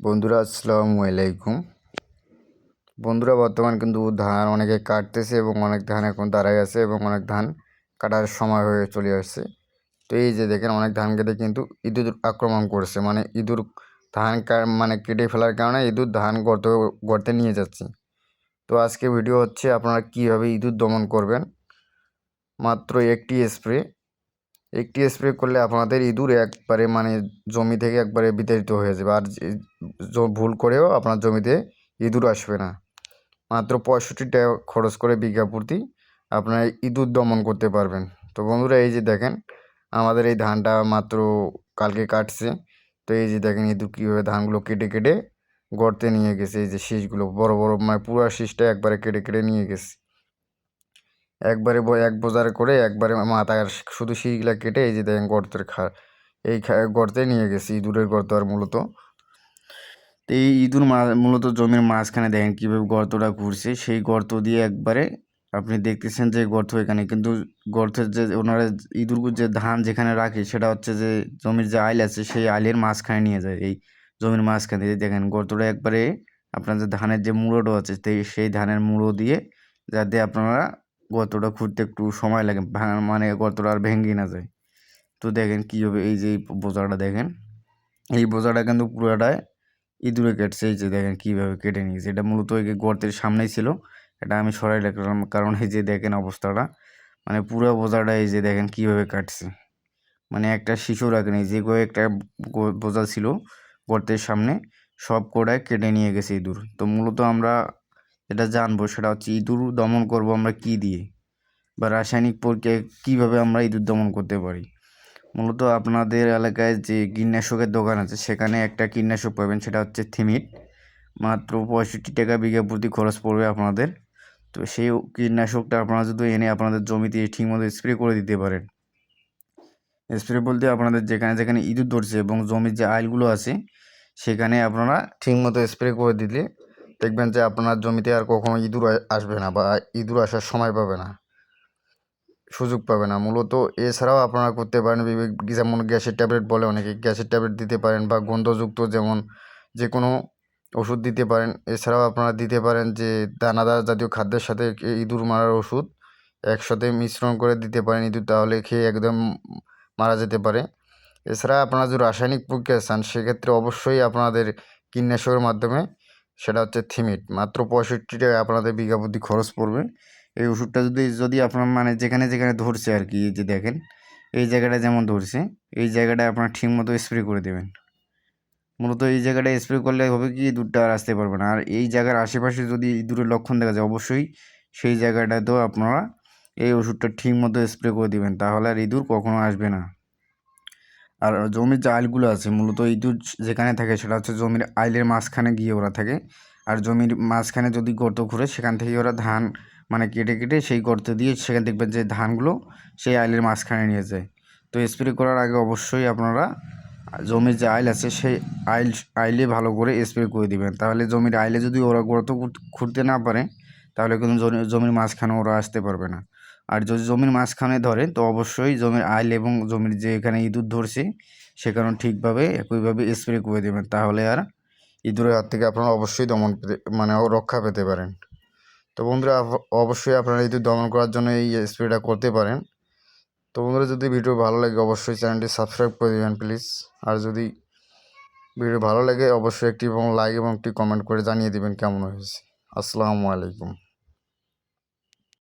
বন্ধুরা, আসসালামু আলাইকুম। বন্ধুরা, বর্তমান কিন্তু ধান অনেকে কাটতেছে এবং অনেক ধান এখন দাঁড়ায় আছে এবং অনেক ধান কাটার সময় হয়ে চলে আসছে। তো এই যে দেখেন, অনেক ধান কেটে কিন্তু ইঁদুর আক্রমণ করছে। মানে ইঁদুর ধান মানে কেটে ফেলার কারণে ইঁদুর ধান গর্ত, গর্তে নিয়ে যাচ্ছে। তো আজকে ভিডিও হচ্ছে আপনারা কীভাবে ইঁদুর দমন করবেন। মাত্র একটি স্প্রে একটি স্প্রে করলে আপনাদের ইঁদুর একবারে মানে জমি থেকে একবারে বিতাড়িত হয়ে যাবে। আর ভুল করেও আপনার জমিতে ইঁদুর আসবে না। মাত্র পঁয়ষট্টি টাকা খরচ করে বিঘা প্রতি আপনারা ইঁদুর দমন করতে পারবেন। তো বন্ধুরা, এই যে দেখেন, আমাদের এই ধানটা মাত্র কালকে কাটছে। তো এই যে দেখেন, ইঁদুর কীভাবে ধানগুলো কেটে কেটে গর্তে নিয়ে গেছে। এই যে শীষগুলো, বড় বড় মানে পুরো শীষটা একবারে কেটে কেটে নিয়ে গেছে। একবারে এক বোঝার করে একবারে মাথায় শুধু শিগুলা কেটে এই যে দেখেন গর্তের খা, এই গর্তে নিয়ে গেছি ইঁদুরের গর্ত আর মূলত। তো এই ইঁদুর মূলত জমির মাঝখানে দেখেন কীভাবে গর্তটা ঘুরছে, সেই গর্ত দিয়ে একবারে আপনি দেখতেছেন যে গর্ত এখানে কিন্তু গর্তের যে ওনারা ইঁদুর যে ধান যেখানে রাখে সেটা হচ্ছে যে জমির যে আইল আছে সেই আইলের মাঝখানে নিয়ে যায়, এই জমির মাঝখানে। দিয়ে দেখেন গর্তটা একবারে আপনার যে ধানের যে মুড়োটা আছে সেই ধানের মুড়ো দিয়ে যাতে আপনারা গর্তটা খুঁড়তে একটু সময় লাগে মানে গর্তটা আর ভেঙে না যায়। তো দেখেন কী হবে, এই যে এই বোঝাটা দেখেন, এই বোঝাটা কিন্তু পুরোটায় ইঁদুরে কেটছে। এই যে দেখেন কীভাবে কেটে নিয়েছে, এটা মূলত এই গর্তের সামনেই ছিল, এটা আমি সরাই রাখলাম, কারণ এই যে দেখেন অবস্থাটা মানে পুরো বোঝাটা এই যে দেখেন কীভাবে কাটছে। মানে একটা শিশু রাখেনি, যে একটা বোঝা ছিল গর্তের সামনে, সব কোটায় কেটে নিয়ে গেছে ইঁদুর। তো মূলত আমরা যেটা জানব সেটা হচ্ছে ইঁদুর দমন করব আমরা কি দিয়ে? বা রাসায়নিক প্রক্রিয়া কীভাবে আমরা ইঁদুর দমন করতে পারি? মূলত আপনাদের এলাকায় যে কীটনাশকের দোকান আছে, সেখানে একটা কীটনাশক পাবেন, সেটা হচ্ছে থিমিট। মাত্র পঁয়ষট্টি টাকা বিঘা প্রতি খরচ পড়বে আপনাদের। তো সেই কীটনাশকটা আপনারা যদি এনে আপনাদের জমিতে ঠিকমতো স্প্রে করে দিতে পারেন। স্প্রে বলতে আপনাদের যেখানে যেখানে ইঁদুর ধরছে এবং জমির যে আইলগুলো আছে, সেখানে আপনারা ঠিকমতো স্প্রে করে দিলে দেখবেন যে আপনার জমিতে আর কখনো ইঁদুর আসবে না বা ইঁদুর আসার সময় পাবে না। সুযোগ পাবে না। মূলত এছাড়াও আপনারা করতে পারেন যেমন গ্যাসের ট্যাবলেট বলে অনেকে গ্যাসের ট্যাবলেট দিতে পারেন বা গন্ধযুক্ত যেমন যে কোনো ওষুধ দিতে পারেন। এছাড়াও আপনারা দিতে পারেন যে দানাদার জাতীয় খাদ্যের সাথে ইঁদুর মারার ওষুধ একসাথে মিশ্রণ করে দিতে পারেন ইঁদুর, তাহলে খেয়ে একদম মারা যেতে পারে। এছাড়া আপনারা যদি রাসায়নিক প্রক্রিয়া চান, সেক্ষেত্রে অবশ্যই আপনাদের কীটনাশকের মাধ্যমে সেটা হচ্ছে থিমিট মাত্র পঁয়ষট্টি টাকা আপনাদের বিঘা প্রতি খরচ পড়বে। এই ওষুধটা যদি যদি আপনার মানে যেখানে যেখানে ধরছে আর কি যে দেখেন, এই জায়গাটা যেমন ধরছে, এই জায়গাটায় আপনার ঠিক মতো স্প্রে করে দেবেন। মূলত এই জায়গাটায় স্প্রে করলে হবে কি ইঁদুরটা আর আসতে পারবে না। আর এই জায়গার আশেপাশে যদি ইঁদুরের লক্ষণ দেখা যায়, অবশ্যই সেই জায়গাটাতেও আপনারা এই ওষুধটা ঠিক মতো স্প্রে করে দেবেন। তাহলে আর ইঁদুর কখনো আসবে না। আর জমির যে আইলগুলো আছে, মূলত ইঁদুর যেখানে থাকে সেটা হচ্ছে জমির আইলের মাঝখানে গিয়ে ওরা থাকে। আর জমির মাঝখানে যদি গর্ত ঘুরে সেখান থেকে ওরা ধান মানে কেটে কেটে সেই গর্ত দিয়ে সেখানে দেখবেন যে ধানগুলো সেই আইলের মাঝখানে নিয়ে যায়। তো স্প্রে করার আগে অবশ্যই আপনারা জমির যে আইল আছে সেই আইল, আইলে ভালো করে স্প্রে করে দিবেন। তাহলে জমির আইলে যদি ওরা গর্ত খুঁড়তে না পারে, তাহলে কিন্তু জমির মাঝখানে ওরা আসতে পারবে না। আর যদি জমির মাঝখানে ধরে তো অবশ্যই জমির আইল এবং জমির যে এখানে ইঁদুর ধরছে সেখানে ঠিকভাবে একইভাবে স্প্রে করে দেবেন। তাহলে আর ইঁদুরের হাত থেকে আপনারা অবশ্যই দমন পেতে মানে রক্ষা পেতে পারেন। তো বন্ধুরা অবশ্যই আপনারা ইঁদুর দমন করার জন্য এই স্প্রেটা করতে পারেন। তো বন্ধুরা, যদি ভিডিও ভালো লাগে, অবশ্যই চ্যানেলটি সাবস্ক্রাইব করে দেবেন প্লিজ আর যদি ভিডিও ভালো লাগে, অবশ্যই একটি এবং লাইক এবং একটি কমেন্ট করে জানিয়ে দেবেন কেমন হয়েছে। আসসালামু আলাইকুম।